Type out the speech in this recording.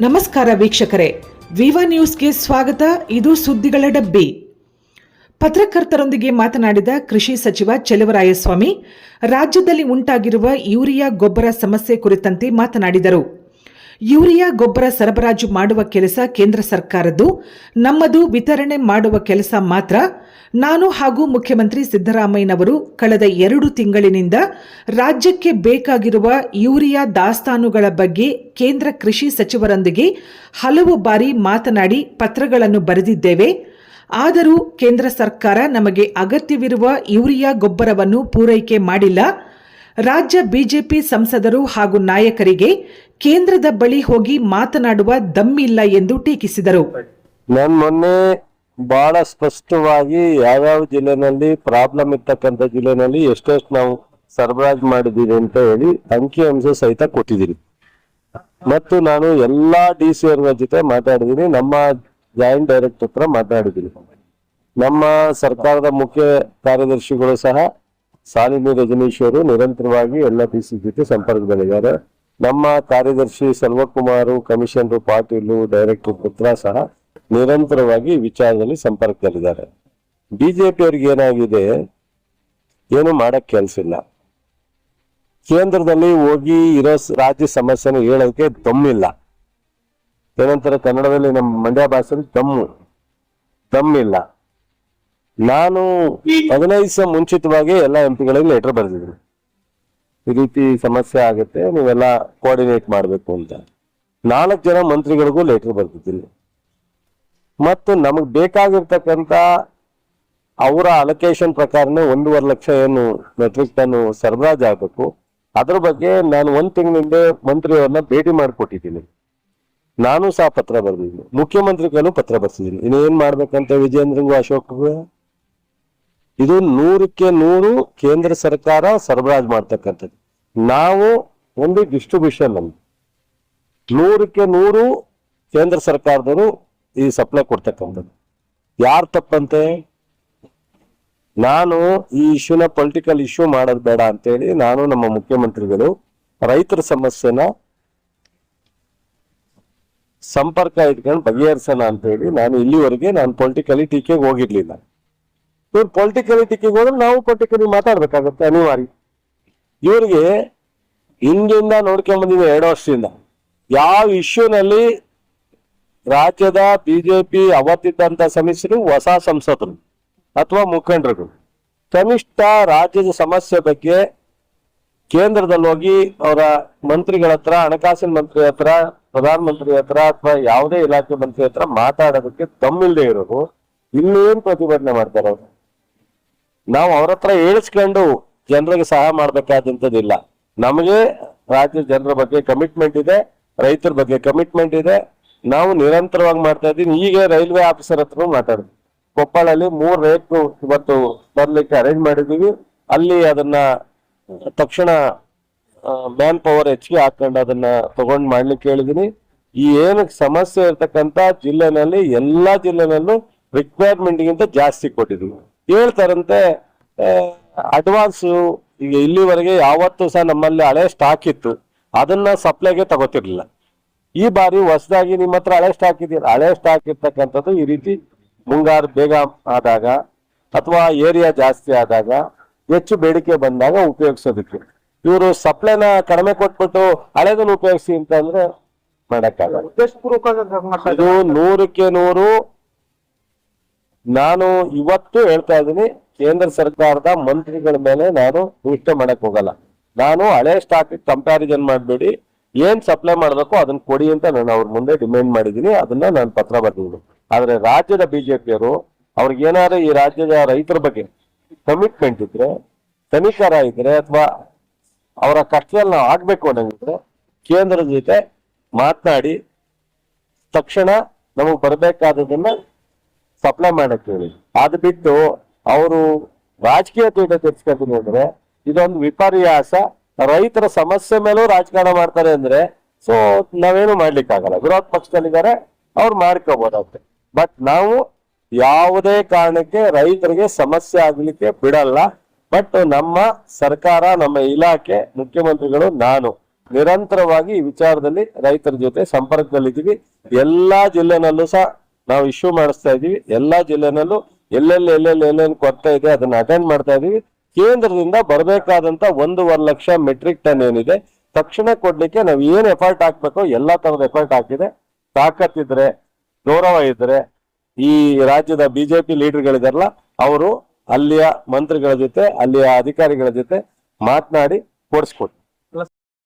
ನಮಸ್ಕಾರ ವೀಕ್ಷಕರೇ. ವಿವಾ ನ್ಯೂಸ್ಗೆ ಸ್ವಾಗತ. ಇದು ಸುದ್ದಿಗಳ ಡಬ್ಬಿ. ಪತ್ರಕರ್ತರೊಂದಿಗೆ ಮಾತನಾಡಿದ ಕೃಷಿ ಸಚಿವ ಚೆಲುವರಾಯಸ್ವಾಮಿ, ರಾಜ್ಯದಲ್ಲಿ ಉಂಟಾಗಿರುವ ಯೂರಿಯಾ ಗೊಬ್ಬರ ಸಮಸ್ಯೆ ಕುರಿತಂತೆ ಮಾತನಾಡಿದರು. ಯೂರಿಯಾ ಗೊಬ್ಬರ ಸರಬರಾಜು ಮಾಡುವ ಕೆಲಸ ಕೇಂದ್ರ ಸರ್ಕಾರದ್ದು, ನಮ್ಮದು ವಿತರಣೆ ಮಾಡುವ ಕೆಲಸ ಮಾತ್ರ. ನಾನು ಹಾಗೂ ಮುಖ್ಯಮಂತ್ರಿ ಸಿದ್ದರಾಮಯ್ಯನವರು ಕಳೆದ ಎರಡು ತಿಂಗಳಿನಿಂದ ರಾಜ್ಯಕ್ಕೆ ಬೇಕಾಗಿರುವ ಯೂರಿಯಾ ದಾಸ್ತಾನುಗಳ ಬಗ್ಗೆ ಕೇಂದ್ರ ಕೃಷಿ ಸಚಿವರೊಂದಿಗೆ ಹಲವು ಬಾರಿ ಮಾತನಾಡಿ ಪತ್ರಗಳನ್ನು ಬರೆದಿದ್ದೇವೆ. ಆದರೂ ಕೇಂದ್ರ ಸರ್ಕಾರ ನಮಗೆ ಅಗತ್ಯವಿರುವ ಯೂರಿಯಾ ಗೊಬ್ಬರವನ್ನು ಪೂರೈಕೆ ಮಾಡಿಲ್ಲ. ರಾಜ್ಯ ಬಿಜೆಪಿ ಸಂಸದರು ಹಾಗೂ ನಾಯಕರಿಗೆ ಕೇಂದ್ರದ ಬಳಿ ಹೋಗಿ ಮಾತನಾಡುವ ದಮ್ಮಿಲ್ಲ ಎಂದು ಟೀಕಿಸಿದರು. ನಾನು ಮೊನ್ನೆ ಬಹಳ ಸ್ಪಷ್ಟವಾಗಿ ಯಾವ್ಯಾವ ಜಿಲ್ಲೆನಲ್ಲಿ ಪ್ರಾಬ್ಲಮ್ ಇರ್ತಕ್ಕಂಥ ಜಿಲ್ಲೆನಲ್ಲಿ ಎಷ್ಟೆಷ್ಟು ನಾವು ಸರಬರಾಜು ಮಾಡಿದ್ದೀವಿ ಅಂತ ಹೇಳಿ ಅಂಕಿ ಅಂಶ ಸಹಿತ ಕೊಟ್ಟಿದ್ದೀನಿ. ಮತ್ತು ನಾನು ಎಲ್ಲಾ ಡಿ ಸಿ ಅವರ ಜೊತೆ ಮಾತಾಡಿದ್ದೀನಿ, ನಮ್ಮ ಜಾಯಿಂಟ್ ಡೈರೆಕ್ಟರ್ ಹತ್ರ ಮಾತಾಡಿದ್ದೀನಿ. ನಮ್ಮ ಸರ್ಕಾರದ ಮುಖ್ಯ ಕಾರ್ಯದರ್ಶಿಗಳು ಸಹ ಸಾಲಿನಿ ರಜನೀಶ್ ನಿರಂತರವಾಗಿ ಎಲ್ಲ ಪಿ ಸಿ ಜೊತೆ ಸಂಪರ್ಕದಲ್ಲಿದ್ದಾರೆ ನಮ್ಮ ಕಾರ್ಯದರ್ಶಿ ಸೆಲ್ವಕುಮಾರು, ಕಮಿಷನರ್, ಪಾಟೀಲು, ಡೈರೆಕ್ಟರ್ ಪುತ್ರ ಸಹ ನಿರಂತರವಾಗಿ ವಿಚಾರದಲ್ಲಿ ಸಂಪರ್ಕದಲ್ಲಿದ್ದಾರೆ. ಬಿಜೆಪಿ ಅವರಿಗೆ ಏನಾಗಿದೆ? ಏನು ಮಾಡಕ್ ಕೆಲಸ ಇಲ್ಲ. ಕೇಂದ್ರದಲ್ಲಿ ಹೋಗಿ ಇರೋ ರಾಜ್ಯ ಸಮಸ್ಯೆನ ಹೇಳೋದಕ್ಕೆ ದಮ್ಮಿಲ್ಲ. ಏನಂತಾರೆ ಕನ್ನಡದಲ್ಲಿ ನಮ್ಮ ಮಂಡ್ಯ ಭಾಷೆಯಲ್ಲಿ ದಮ್ಮು. ದಮ್ಮಿಲ್ಲ. ನಾನು ಹದಿನೈದು ದಿವಸ ಮುಂಚಿತವಾಗಿ ಎಲ್ಲ ಎಂ ಪಿಗಳಿಗೆ ಲೆಟರ್ ಬರೆದಿದ್ದೀನಿ. ಈ ರೀತಿ ಸಮಸ್ಯೆ ಆಗುತ್ತೆ, ನೀವೆಲ್ಲ ಕೋಆರ್ಡಿನೇಟ್ ಮಾಡಬೇಕು ಅಂತ. ನಾಲ್ಕು ಜನ ಮಂತ್ರಿಗಳಿಗೂ ಲೆಟರ್ ಬರ್ತಿದ್ದಿಲ್ಲ ಮತ್ತು ನಮಗೆ ಬೇಕಾಗಿರ್ತಕ್ಕಂಥ ಅವರ ಅಲೋಕೇಶನ್ ಪ್ರಕಾರನೇ ಒಂದೂವರೆ ಲಕ್ಷ ಏನು ಮೆಟ್ರಿಕ್ ಟನ್ ಸರಬರಾಜ್ ಆಗಬೇಕು. ಅದ್ರ ಬಗ್ಗೆ ನಾನು ಒಂದ್ ತಿಂಗಳಿಂದ ಮಂತ್ರಿಯವ್ರನ್ನ ಭೇಟಿ ಮಾಡಿಕೊಟ್ಟಿದ್ದೀನಿ. ನಾನು ಸಹ ಪತ್ರ ಬರೆದಿದ್ದೀನಿ. ಮುಖ್ಯಮಂತ್ರಿಗಳು ಪತ್ರ ಬರ್ತಿದ್ದೀನಿ ಇನ್ನೇನು ಮಾಡ್ಬೇಕಂತ ವಿಜೇಂದ್ರಗೂ ಅಶೋಕ್ಗೂ? ಇದು ನೂರಕ್ಕೆ ನೂರು ಕೇಂದ್ರ ಸರ್ಕಾರ ಸರಬರಾಜು ಮಾಡ್ತಕ್ಕಂಥದ್ದು. ನಾವು ಒಂದು ಡಿಸ್ಟ್ರಿಬ್ಯೂಷನ್ ನಮ್ದು ನೂರಕ್ಕೆ ನೂರು ಕೇಂದ್ರ ಸರ್ಕಾರದವರು ಈ ಸಪ್ಲೈ ಕೊಡ್ತಕ್ಕಂಥದ್ದು. ಯಾರು ತಪ್ಪಂತೆ? ನಾನು ಈ ಇಶ್ಯೂನ ಪೊಲಿಟಿಕಲ್ ಇಶ್ಯೂ ಮಾಡೋದು ಬೇಡ ಅಂತೇಳಿ ನಾನು ನಮ್ಮ ಮುಖ್ಯಮಂತ್ರಿಗಳು ರೈತರ ಸಮಸ್ಯೆನ ಸಂಪರ್ಕ ಇಟ್ಕೊಂಡು ಬಗೆಹರಿಸೋಣ ಅಂತ ಹೇಳಿ ನಾನು ಇಲ್ಲಿವರೆಗೆ ನಾನು ಪೊಲಿಟಿಕಲಿ ಟೀಕೆಗೆ ಹೋಗಿರ್ಲಿಲ್ಲ. ಇವ್ರು ಪೊಲಿಟಿಕಲಿ ಟೀಕೆಗೆ ಹೋದ್ರೆ ನಾವು ಪೊಲಿಟಿಕಲಿ ಮಾತಾಡ್ಬೇಕಾಗತ್ತೆ, ಅನಿವಾರ್ಯ. ಇವರಿಗೆ ಹಿಂದಿಂದ ನೋಡ್ಕೊಂಡ್ ಬಂದಿದೆ ಎರಡು ವರ್ಷದಿಂದ. ಯಾವ ಇಶ್ಯೂನಲ್ಲಿ ರಾಜ್ಯದ ಬಿಜೆಪಿ ಅವತ್ತಿದ್ದಂತ ಸಮಿಸರು ಹೊಸ ಸಂಸದರು ಅಥವಾ ಮುಖಂಡರುಗಳು. ಕನಿಷ್ಠ ರಾಜ್ಯದ ಸಮಸ್ಯೆ ಬಗ್ಗೆ ಕೇಂದ್ರದಲ್ಲಿ ಹೋಗಿ ಅವರ ಮಂತ್ರಿಗಳ ಹತ್ರ, ಹಣಕಾಸಿನ ಮಂತ್ರಿ ಹತ್ರ ಪ್ರಧಾನ ಮಂತ್ರಿ ಹತ್ರ ಅಥವಾ ಯಾವುದೇ ಇಲಾಖೆ ಮಂತ್ರಿ ಹತ್ರ ಮಾತಾಡೋದಕ್ಕೆ ತಮ್ಮಿಲ್ಲದೆ ಇರೋರು ಇನ್ನೇನ್ ಪ್ರತಿಭಟನೆ ಮಾಡ್ತಾರೆ ಅವರು? ನಾವು ಅವ್ರ ಹತ್ರ ಹೇಳಿಸ್ಕೊಂಡು ಜನರಿಗೆ ಸಹಾಯ ಮಾಡ್ಬೇಕಾದಂಥದ್ದಿಲ್ಲ. ನಮಗೆ ರಾಜ್ಯ ಜನರ ಬಗ್ಗೆ ಕಮಿಟ್ಮೆಂಟ್ ಇದೆ, ರೈತರ ಬಗ್ಗೆ ಕಮಿಟ್ಮೆಂಟ್ ಇದೆ. ನಾವು ನಿರಂತರವಾಗಿ ಮಾಡ್ತಾ ಇದ್ದೀನಿ ಈಗ ರೈಲ್ವೆ ಆಫೀಸರ್ ಹತ್ರ ಮಾತಾಡಿದ್ವಿ. ಕೊಪ್ಪಳಲ್ಲಿ ಮೂರು ರೇಟ್ ಇವತ್ತು ಬರ್ಲಿಕ್ಕೆ ಅರೇಂಜ್ ಮಾಡಿದೀವಿ ಅಲ್ಲಿ ಅದನ್ನ ತಕ್ಷಣ ಮ್ಯಾನ್ ಪವರ್ ಹೆಚ್ಚಿಗೆ ಹಾಕೊಂಡು ಅದನ್ನ ತಗೊಂಡ್ ಮಾಡ್ಲಿಕ್ಕೆ ಹೇಳಿದೀನಿ ಈ ಏನು ಸಮಸ್ಯೆ ಇರ್ತಕ್ಕಂತ ಜಿಲ್ಲೆನಲ್ಲಿ, ಎಲ್ಲಾ ಜಿಲ್ಲೆನಲ್ಲೂ ರಿಕ್ವೈರ್ಮೆಂಟ್ ಗಿಂತ ಜಾಸ್ತಿ ಕೊಟ್ಟಿದ್ವಿ ಹೇಳ್ತಾರಂತೆ ಅಡ್ವಾನ್ಸ್ ಈಗ ಇಲ್ಲಿವರೆಗೆ ಯಾವತ್ತೂ ಸಹ ನಮ್ಮಲ್ಲಿ ಹಳೆ ಸ್ಟಾಕ್ ಇತ್ತು. ಅದನ್ನ ಸಪ್ಲೈಗೆ ತಗೋತಿರ್ಲಿಲ್ಲ. ಈ ಬಾರಿ ಹೊಸದಾಗಿ ನಿಮ್ಮ ಹತ್ರ ಹಳೆ ಸ್ಟಾಕ್ ಇದೆಯಲ್ಲ ಹಳೆ ಸ್ಟಾಕ್ ಇರ್ತಕ್ಕಂಥದ್ದು ಈ ರೀತಿ ಮುಂಗಾರು ಬೇಗ ಆದಾಗ ಅಥವಾ ಏರಿಯಾ ಜಾಸ್ತಿ ಆದಾಗ ಹೆಚ್ಚು ಬೇಡಿಕೆ ಬಂದಾಗ ಉಪಯೋಗಿಸೋದಕ್ಕೆ. ಇವರು ಸಪ್ಲೈನ ಕಡಿಮೆ ಕೊಟ್ಬಿಟ್ಟು ಹಳೆದನ್ನು ಉಪಯೋಗಿಸಿ ಅಂತಂದ್ರೆ ಮಾಡಕ್ಕಾಗಲ್ಲ. ಇದು ನೂರಕ್ಕೆ ನೂರು ನಾನು ಇವತ್ತು ಹೇಳ್ತಾ ಇದ್ದೀನಿ, ಕೇಂದ್ರ ಸರ್ಕಾರದ ಮಂತ್ರಿಗಳ ಮೇಲೆ ನಾನು ದೂಷಣೆ ಮಾಡಕ್ ಹೋಗಲ್ಲ. ನಾನು ಹಳೆ ಸ್ಟಾಕ್ ಕಂಪ್ಯಾರಿಸನ್ ಮಾಡಬೇಡಿ, ಏನ್ ಸಪ್ಲೈ ಮಾಡಬೇಕು ಅದನ್ನ ಕೊಡಿ ಅಂತ ನಾನು ಅವ್ರ ಮುಂದೆ ಡಿಮ್ಯಾಂಡ್ ಮಾಡಿದ್ದೀನಿ, ಅದನ್ನ ನಾನು ಪತ್ರ ಬರ್ತೀನಿ ಆದ್ರೆ ರಾಜ್ಯದ ಬಿಜೆಪಿಯವರು ಅವ್ರಿಗೆ ಏನಾದ್ರು ಈ ರಾಜ್ಯದ ರೈತರ ಬಗ್ಗೆ ಕಮಿಟ್ಮೆಂಟ್ ಇದ್ರೆ, ತನಿಖರ ಇದ್ರೆ ಅಥವಾ ಅವರ ಕಷ್ಟದಲ್ಲಿ ನಾವು ಆಗ್ಬೇಕು ಅನ್ನಂಗಿದ್ರೆ ಕೇಂದ್ರದ ಜೊತೆ ಮಾತನಾಡಿ ತಕ್ಷಣ ನಮಗೆ ಬರ್ಬೇಕಾದದನ್ನ ಸಪ್ಲೈ ಮಾಡಕ್ ಹೇಳಿ. ಅದು ಬಿಟ್ಟು ಅವರು ರಾಜಕೀಯ ತೀಟ ತೆರ್ಸ್ಕೊತೀನಿ ನೋಡಿದ್ರೆ ಇದೊಂದು ವಿಪರ್ಯಾಸ. ರೈತರ ಸಮಸ್ಯೆ ಮೇಲೂ ರಾಜಕಾರಣ ಮಾಡ್ತಾರೆ ಅಂದ್ರೆ ಸೊ ನಾವೇನು ಮಾಡ್ಲಿಕ್ಕಾಗಲ್ಲ. ವಿರೋಧ ಪಕ್ಷದಲ್ಲಿದ್ದಾರೆ, ಅವ್ರು ಮಾಡ್ಕೋಬಹುದಾಗುತ್ತೆ ಬಟ್ ನಾವು ಯಾವುದೇ ಕಾರಣಕ್ಕೆ ರೈತರಿಗೆ ಸಮಸ್ಯೆ ಆಗ್ಲಿಕ್ಕೆ ಬಿಡಲ್ಲ. ಬಟ್ ನಮ್ಮ ಸರ್ಕಾರ, ನಮ್ಮ ಇಲಾಖೆ, ಮುಖ್ಯಮಂತ್ರಿಗಳು, ನಾನು ನಿರಂತರವಾಗಿ ಈ ವಿಚಾರದಲ್ಲಿ ರೈತರ ಜೊತೆ ಸಂಪರ್ಕದಲ್ಲಿದ್ದೀವಿ. ಎಲ್ಲಾ ಜಿಲ್ಲೆನಲ್ಲೂ ಸಹ ನಾವು ಇಶ್ಯೂ ಮಾಡಿಸ್ತಾ ಇದೀವಿ ಎಲ್ಲಾ ಜಿಲ್ಲೆನಲ್ಲೂ ಎಲ್ಲೆಲ್ಲಿ ಎಲ್ಲೆಲ್ಲಿ ಎಲ್ಲೆಲ್ಲಿ ಕೊರತೆ ಇದೆ ಅದನ್ನ ಅಟೆಂಡ್ ಮಾಡ್ತಾ ಇದೀವಿ ಕೇಂದ್ರದಿಂದ ಬರಬೇಕಾದಂತ ಒಂದೂವರೆ ಲಕ್ಷ ಮೆಟ್ರಿಕ್ ಟನ್ ಏನಿದೆ, ತಕ್ಷಣ ಕೊಡ್ಲಿಕ್ಕೆ ನಾವು ಏನ್ ಎಫರ್ಟ್ ಹಾಕ್ಬೇಕು ಎಲ್ಲಾ ತರದ ಎಫರ್ಟ್ ಹಾಕಿದೆ ತಾಕತ್ತಿದ್ರೆ ಗೌರವ ಇದ್ರೆ, ಈ ರಾಜ್ಯದ ಬಿಜೆಪಿ ಲೀಡರ್ಗಳಿದಾರಲ್ಲ, ಅವರು ಅಲ್ಲಿಯ ಮಂತ್ರಿಗಳ ಜೊತೆ, ಅಲ್ಲಿಯ ಅಧಿಕಾರಿಗಳ ಜೊತೆ ಮಾತನಾಡಿ ಕೊಡಿಸ್ಕೊಡ್ತಾರೆ